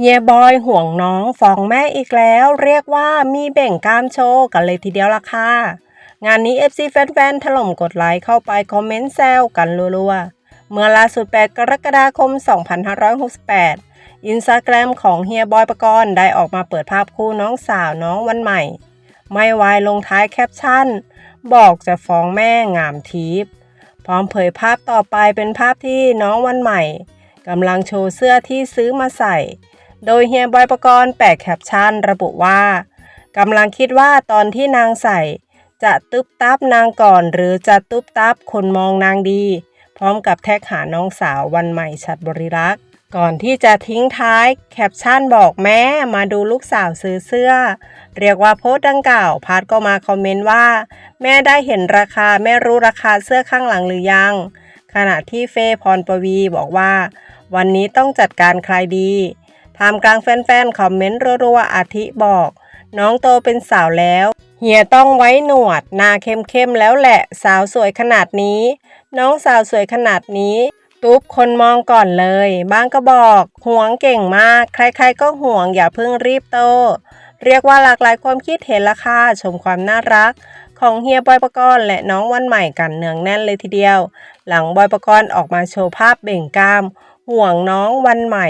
เฮียบอยห่วงน้องฟ้องแม่อีกแล้ว เรียกว่ามีเบ่งกล้ามโชว์กันเลยทีเดียวละค่ะ งานนี้ FC แฟนๆถล่มกดไลค์เข้าไปคอมเมนต์แซวกันรัวๆ เมื่อล่าสุด 8 กรกฎาคม 2568 อินสตาแกรมของเฮียบอยปกรณ์ได้ออกมาเปิดภาพคู่น้องสาวน้องวันใหม่ ไม่วายลงท้ายแคปชั่น บอกจะฟ้องแม่งามทิพย์พร้อมเผยภาพต่อไปเป็นภาพที่น้องวันใหม่กำลังโชว์เสื้อที่ซื้อมาใส่ โดยเฮียบอยประกรณ์แปะแคปชั่นระบุว่ากำลังคิดว่าตอนที่นางใส่ จะตึบตับนางก่อนหรือจะตึบตับคนมองนางดี พร้อมกับแท็กหาน้องสาววันใหม่ชัดบริรักษ์ก่อนที่จะทิ้งท้ายแคปชั่นบอกแม่มาดูลูกสาวซื้อเสื้อ เรียกว่าโพสต์ดังกล่าวพาร์ทก็มาคอมเมนต์ว่า แม่ได้เห็นราคาแม่รู้ราคาเสื้อข้างหลังหรือยัง ขณะที่เฟย์พรปวีบอกว่า วันนี้ต้องจัดการใครดี ท่ามกลางแฟนๆคอมเมนต์รัวๆอาทิบอก น้องโตเป็นสาวแล้ว เฮียต้องไว้หนวดหน้าเข้มๆแล้วแหละสาวสวยขนาดนี้ น้องสาวสวยขนาดนี้ ตุ๊บคนมองก่อนเลย บ้างก็บอกห่วงเก่งมาก ใครๆก็ห่วงอย่าเพิ่งรีบโต เรียกว่าหลากหลายความคิดเห็นละค่ะชมความน่ารักของเฮียบอยปกรณ์และน้องวันใหม่กันเนืองแน่นเลยทีเดียว หลังบอยปกรณ์ออกมาโชว์ภาพเบ่งกล้าม ห่วงน้องวันใหม่